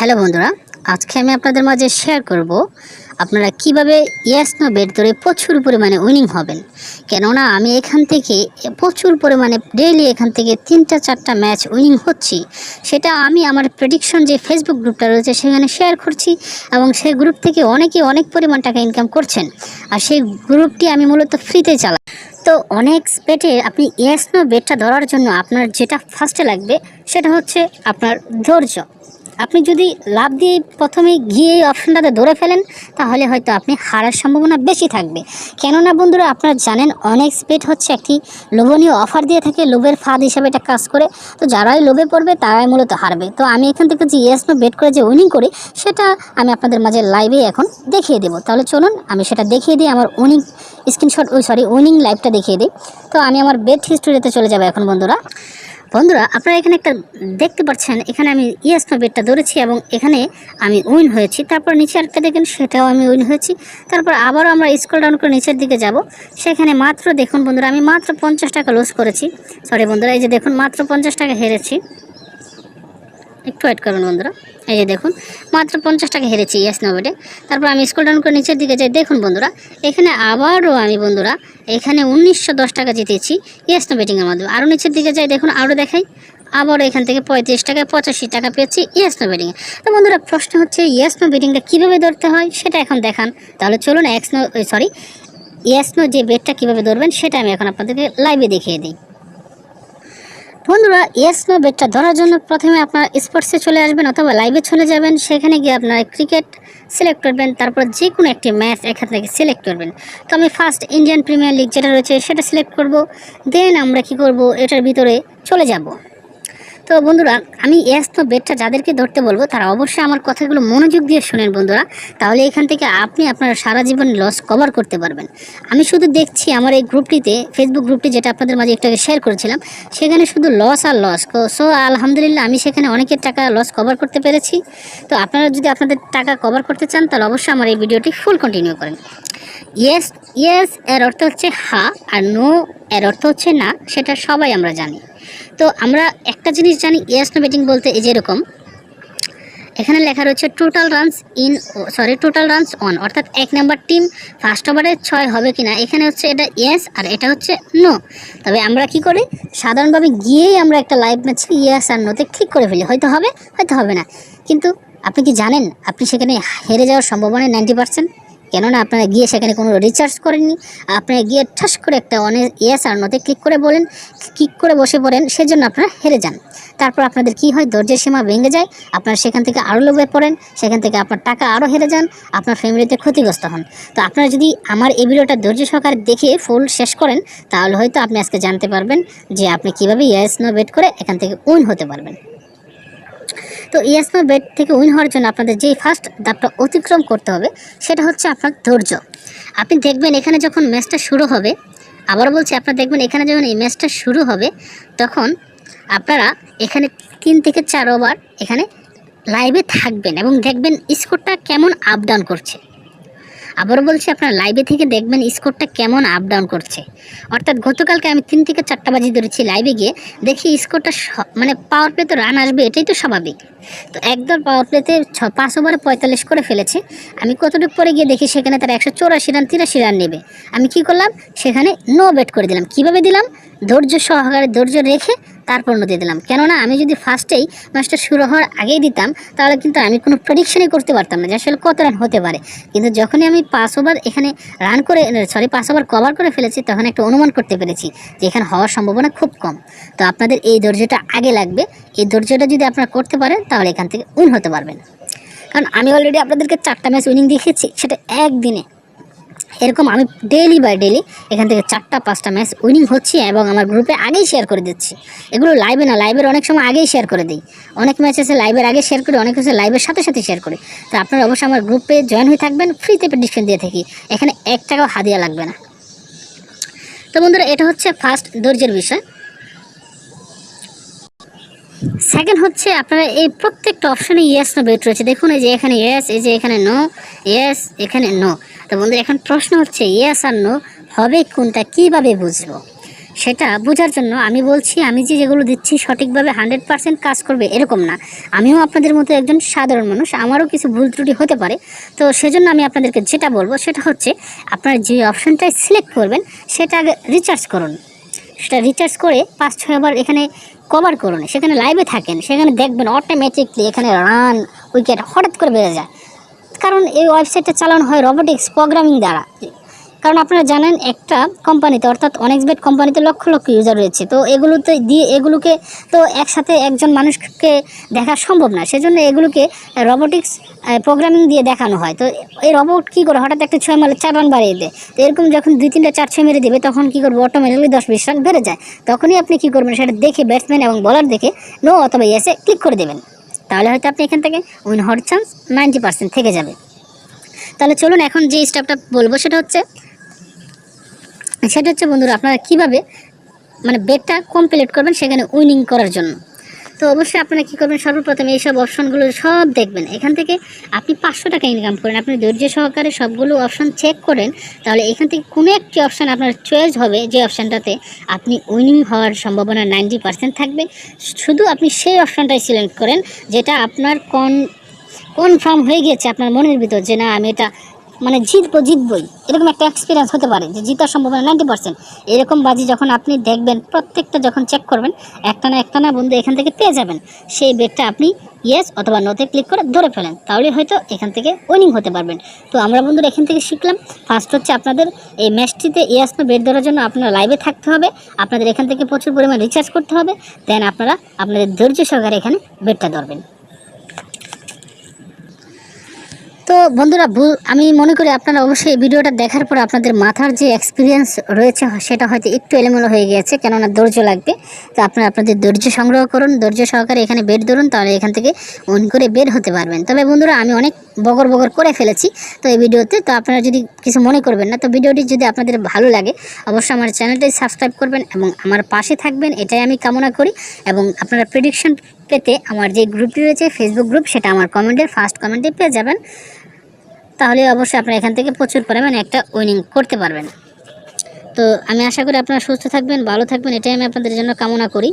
Hello বন্ধুরা, আজকে আমি আপনাদের মাঝে শেয়ার করব আপনারা কীভাবে ইয়েস নো বেট ধরে প্রচুর পরিমাণে উইনিং হবেন। কেননা আমি এখান থেকে প্রচুর পরিমাণে ডেইলি এখান থেকে তিনটা চারটা ম্যাচ উইনিং হচ্ছি। সেটা আমি আমার প্রেডিকশন যে ফেসবুক গ্রুপটা রয়েছে সেখানে শেয়ার করছি এবং সেই গ্রুপ থেকে অনেকে অনেক পরিমাণ টাকা ইনকাম করছেন। আর সেই গ্রুপটি আমি মূলত ফ্রিতে চালাই। তো অনেক বেটে আপনি ইয়েস নো বেটটা ধরার জন্য আপনার যেটা ফার্স্টে লাগবে সেটা হচ্ছে আপনার ধৈর্য। আপনি যদি লাভ দিয়ে প্রথমে গিয়ে এই অপশনটাতে ধরে ফেলেন, তাহলে হয়তো আপনি হারার সম্ভাবনা বেশি থাকবে। কেননা বন্ধুরা, আপনারা জানেন অনেক স্পেট হচ্ছে একটি লোভনীয় অফার দিয়ে থাকে, লোভের ফাঁদ হিসাবে এটা কাজ করে। তো যারাই লোভে পড়বে, তারাই মূলত হারবে। তো আমি এখান থেকে যে ইয়েস নো বেট করে যে উইনিং করি, সেটা আমি আপনাদের মাঝে লাইভে এখন দেখিয়ে দেবো। তাহলে চলুন, আমি সেটা দেখিয়ে দিই, আমার উইনিং স্ক্রিনশট ওই সরি উইনিং লাইভটা দেখিয়ে দিই। তো আমি আমার বেট হিস্টোরিতে চলে যাব এখন বন্ধুরা। বন্ধুরা, আপনারা এখানে একটা দেখতে পাচ্ছেন, এখানে আমি ইয়েস নো বেটটা ধরেছি এবং এখানে আমি উইন হয়েছি। তারপর নিচে আরেকটা দেখেন, সেটাও আমি উইন হয়েছি। তারপর আবারও আমরা স্ক্রল ডাউন করে নিচের দিকে যাব। সেখানে মাত্র দেখুন বন্ধুরা, আমি মাত্র পঞ্চাশ টাকা লস করেছি। সরি বন্ধুরা, এই যে দেখুন, মাত্র পঞ্চাশ টাকা হেরেছি। একটু ওয়েট করুন বন্ধুরা। এই যে দেখুন, মাত্র পঞ্চাশ টাকা হেরেছি ইয়াস নোবেটে তারপর আমি স্কুল ডাউন করে নিচের দিকে যাই। দেখুন বন্ধুরা, এখানে আবারও আমি বন্ধুরা, এখানে উনিশশো দশ টাকা জিতেছি ইয়াস নো বেটিংয়ের মাধ্যমে। আরও নিচের দিকে যাই, দেখুন, আরও দেখাই। আবারও এখান থেকে পঁয়ত্রিশ টাকা, পঁচাশি টাকা পেয়েছি ইয়েস নো বেটিংয়ে তো বন্ধুরা, প্রশ্ন হচ্ছে ইয়েস নো বেটিংটা কীভাবে ধরতে হয়? সেটা এখন দেখান। তাহলে চলুন X no sorry yes no যে বেটটা কীভাবে ধরবেন, সেটা আমি এখন আপনাদেরকে লাইভে দেখিয়ে দিই। বন্ধুরা ইয়েস নো বেটটা ধরার জন্য প্রথমে আপনার স্পোর্টসে চলে আসবেন অথবা লাইভে চলে যাবেন। সেখানে গিয়ে আপনারা ক্রিকেট সিলেক্ট করবেন, তারপর যে কোনো একটি ম্যাচ এখান থেকে সিলেক্ট করবেন। তো আমি ফার্স্ট ইন্ডিয়ান প্রিমিয়ার লিগ যেটা রয়েছে সেটা সিলেক্ট করব দেন আমরা কি করব, এটার ভিতরে চলে যাব। তো বন্ধুরা, আমি তো বেডটা যাদেরকে ধরতে বলব, তারা অবশ্যই আমার কথাগুলো মনোযোগ দিয়ে শোনেন বন্ধুরা। তাহলে এখান থেকে আপনি আপনার সারা জীবন লস কভার করতে পারবেন। আমি শুধু দেখছি আমার এই গ্রুপটিতে ফেসবুক গ্রুপটি যেটা আপনাদের মাঝে একটু শেয়ার করেছিলাম, সেখানে শুধু লস আর লস সো আলহামদুলিল্লাহ, আমি সেখানে অনেকের টাকা লস কভার করতে পেরেছি। তো, আপনারা যদি আপনাদের টাকা কভার করতে চান, তাহলে অবশ্যই আমার এই ভিডিওটি ফুল কন্টিনিউ করেন। ইয়েস ইয়েস এর অর্থ হচ্ছে হা, আর নো এর অর্থ হচ্ছে না, সেটা সবাই আমরা জানি। তো আমরা একটা জিনিস জানি ইয়েস নো বেটিং বলতে এই যেরকম এখানে লেখা রয়েছে total runs in sorry total runs on অর্থাৎ এক নাম্বার টিম ফার্স্ট ওভারে ছয় হবে কিনা। এখানে হচ্ছে এটা ইয়েস আর এটা হচ্ছে নো তবে আমরা কি করি? সাধারণভাবে গিয়েই আমরা একটা লাইভ ম্যাচে ইয়েস আর নোতে ক্লিক করে ফেলি। হয়তো হবে হয়তো হবে না। কিন্তু আপনি কি জানেন? আপনি সেখানে হেরে যাওয়ার সম্ভাবনা নাইনটি পার্সেন্ট কেননা আপনারা গিয়ে সেখানে কোনো রিচার্জ করেননি। আপনারা গিয়ে ঠাস করে একটা অনেক ইয়েস আর নোতে ক্লিক করে বলেন ক্লিক করে বসে পড়েন, সেজন্য আপনারা হেরে যান। তারপর আপনাদের কি হয়? ধৈর্যের সীমা ভেঙে যায়, আপনারা সেখান থেকে আরও লোভে পড়েন, সেখান থেকে আপনার টাকা আরও হেরে যান, আপনার ফ্যামিলিতে ক্ষতিগ্রস্ত হন। তো আপনারা যদি আমার এই ভিডিওটা ধৈর্য সহকারে দেখে ফুল শেষ করেন, তাহলে হয়তো আপনি আজকে জানতে পারবেন যে আপনি কীভাবে ইয়েস নো বেট করে এখান থেকে উইন হতে পারবেন। তো ইয়াসমা বেড থেকে উইন হওয়ার জন্য আপনাদের যেই ফার্স্ট দাপটা অতিক্রম করতে হবে, সেটা হচ্ছে আপনার ধৈর্য। আপনি দেখবেন এখানে যখন ম্যাচটা শুরু হবে, আবার বলছি আপনারা দেখবেন এখানে যখন এই ম্যাচটা শুরু হবে, তখন আপনারা এখানে তিন থেকে চার ওভার এখানে লাইভে থাকবেন এবং দেখবেন স্কোরটা কেমন আপ ডাউন করছে। আবারও বলছি, আপনারা লাইভে থেকে দেখবেন স্কোরটা কেমন আপ ডাউন করছে। অর্থাৎ গতকালকে আমি তিন থেকে চারটা বাজি ধরেছি লাইভে গিয়ে, দেখি স্কোরটা মানে পাওয়ার প্লে তো রান আসবে, এটাই তো স্বাভাবিক। তো একদল পাওয়ার প্লেতে ছ, পাঁচ ওভারে পঁয়তাল্লিশ করে ফেলেছে। আমি কতটুকু পরে গিয়ে দেখি, সেখানে তারা একশো চৌরাশি রান তিরাশি রান নেবে। আমি কি করলাম? সেখানে নো বেট করে দিলাম। কীভাবে দিলাম? ধৈর্য সহকারে ধৈর্য রেখে তারপর নদী দিলাম। কেননা আমি যদি ফার্স্টেই ম্যাচটা শুরু হওয়ার আগেই দিতাম, তাহলে কিন্তু আমি কোনো প্রেডিকশনই করতে পারতাম না যে আসলে কত রান হতে পারে। কিন্তু যখনই আমি পাঁচ ওভার এখানে রান করে সরি পাঁচ ওভার কভার করে ফেলেছি, তখন একটা অনুমান করতে পেরেছি যে এখানে হওয়ার সম্ভাবনা খুব কম। তো আপনাদের এই ধৈর্যটা আগে লাগবে। এই ধৈর্যটা যদি আপনারা করতে পারেন, তাহলে এখান থেকে উন হতে পারবেন। কারণ আমি অলরেডি আপনাদেরকে চারটা ম্যাচ উইনিং দেখিয়েছি, সেটা একদিনে এরকম আমি ডেলি বাই ডেলি এখান থেকে চারটা, পাঁচটা ম্যাচ উইনিং হচ্ছে এবং আমার গ্রুপে আগেই শেয়ার করে দিচ্ছি। এগুলো লাইভে না লাইভের অনেক সময় আগেই শেয়ার করে দিই। অনেক ম্যাচ আছে লাইভের আগে শেয়ার করি, অনেক আছে লাইভের সাথে সাথে শেয়ার করি। তো আপনারা অবশ্যই আমার গ্রুপে জয়েন হয়ে থাকবেন ফ্রিতে প্রেডিকশন দিয়ে থাকি। এখানে এক টাকাও হাদিয়া লাগবে না। তো বন্ধুরা, এটা হচ্ছে ফার্স্ট ধৈর্যের বিষয়। সেকেন্ড হচ্ছে আপনারা এই প্রত্যেকটা অপশানে ইয়েস নো বেট রয়েছে। দেখুন, এই যে এখানে ইয়েস এই যে এখানে নো ইয়েস এখানে নো তো বন্ধুরা, এখন প্রশ্ন হচ্ছে ইয়েস আর নো হবে কোনটা, কীভাবে বুঝব? সেটা বোঝার জন্য আমি বলছি, আমি যে যেগুলো দিচ্ছি সঠিকভাবে হান্ড্রেড পার্সেন্ট কাজ করবে এরকম না। আমিও আপনাদের মতো একজন সাধারণ মানুষ, আমারও কিছু ভুল ত্রুটি হতে পারে। তো সেজন্য আমি আপনাদেরকে যেটা বলব, সেটা হচ্ছে আপনারা যে অপশনটাই সিলেক্ট করবেন, সেটা আগে রিচার্জ করুন। সেটা রিচার্জ করে পাঁচ ছয়বার এখানে কভার করুন। সেখানে লাইভে থাকেন, সেখানে দেখবেন অটোমেটিকলি এখানে রান উইকেট হঠাৎ করে বেড়ে যায়। কারণ এই ওয়েবসাইটটা চালানো হয় রোবোটিক্স প্রোগ্রামিং দ্বারা। কারণ আপনারা জানেন একটা কোম্পানিতে, অর্থাৎ অনেক্সবেট কোম্পানিতে লক্ষ লক্ষ ইউজার রয়েছে। তো এগুলোতে দিয়ে এগুলোকে তো একসাথে একজন মানুষকে দেখা সম্ভব না। সেজন্য এগুলোকে রোবোটিক্স প্রোগ্রামিং দিয়ে দেখানো হয়। তো এই রোবট কী করে? হঠাৎ একটা ছয় মারলে চার রান বাড়িয়ে দেয়। তো এরকম যখন দুই তিনটা চার ছয় মেরে দেবে, তখন কী করব? অটোমেটিকলি দশ বিশ রান বেড়ে যায়। তখনই আপনি কী করবেন? সেটা দেখে ব্যাটসম্যান এবং বলার দেখে নো অথবা ইয়েসে ক্লিক করে দেবেন। তাহলে হয়তো আপনি এখান থেকে উইন হওয়ার চান্স নাইনটি পার্সেন্ট থেকে যাবে। তাহলে চলুন এখন যে স্টেপটা বলব, সেটা হচ্ছে সেটা হচ্ছে বন্ধুরা, আপনারা কীভাবে মানে বেটটা কমপ্লিট করবেন সেখানে উইনিং করার জন্য। তো অবশ্যই আপনারা কী করবেন, সর্বপ্রথম এইসব অপশনগুলো সব দেখবেন। এখান থেকে আপনি পাঁচশো টাকা ইনকাম করেন। আপনি ধৈর্য সহকারে সবগুলো অপশন চেক করেন, তাহলে এখান থেকে কোনো একটি অপশান আপনার চয়েস হবে যে অপশানটাতে আপনি উইনিং হওয়ার সম্ভাবনা নাইনটি পার্সেন্ট থাকবে। শুধু আপনি সেই অপশানটাই সিলেক্ট করেন, যেটা আপনার কন কনফার্ম হয়ে গিয়েছে আপনার মনের ভিতর যে না, আমি এটা মানে জিতবো, জিতবই। এরকম একটা এক্সপিরিয়েন্স হতে পারে যে জিতার সম্ভাবনা নাইনটি পার্সেন্ট এরকম বাজি যখন আপনি দেখবেন, প্রত্যেকটা যখন চেক করবেন একটা না একটা না বন্ধু এখান থেকে পেয়ে যাবেন। সেই বেডটা আপনি ইয়েস অথবা নোতে ক্লিক করে ধরে ফেলেন। তাহলে হয়তো এখান থেকে উইনিং হতে পারবেন। তো আমরা বন্ধুরা এখান থেকে শিখলাম। ফার্স্ট হচ্ছে আপনাদের এই ম্যাচটিতে ইয়েস নো বেড ধরার জন্য আপনারা লাইভে থাকতে হবে। আপনাদের এখান থেকে প্রচুর পরিমাণ রিচার্জ করতে হবে। দেন আপনারা আপনাদের ধৈর্য সহকারে এখানে বেডটা ধরবেন। তো বন্ধুরা আমি মনে করি আপনারা অবশ্যই ভিডিওটা দেখার পর আপনাদের মাথার যে এক্সপিরিয়েন্স রয়েছে, সেটা হয়তো একটু এলোমেলো হয়ে গিয়েছে, কেননা ধৈর্য লাগবে। তো আপনারা আপনাদের ধৈর্য সংগ্রহ করুন, ধৈর্য সহকারে এখানে বের ধরুন, তাহলে এখান থেকে অন করে বের হতে পারবেন। তবে বন্ধুরা, আমি অনেক বগর বগর করে ফেলেছি তো এই ভিডিওতে, তো আপনারা যদি কিছু মনে করবেন না, তো ভিডিওটি যদি আপনাদের ভালো লাগে, অবশ্যই আমার চ্যানেলটাই সাবস্ক্রাইব করবেন এবং আমার পাশে থাকবেন, এটাই আমি কামনা করি। এবং আপনারা প্রেডিকশন পেতে আমার যে গ্রুপটি রয়েছে ফেসবুক গ্রুপ সেটা আমার কমেন্টের ফার্স্ট কমেন্টে পেয়ে যাবেন। তাহলে অবশ্যই আপনারা এখান থেকে প্রচুর পরিমাণে একটা উইনিং করতে পারবেন। তো আমি আশা করি আপনারা সুস্থ থাকবেন, ভালো থাকবেন, এটাই আমি আপনাদের জন্য কামনা করি।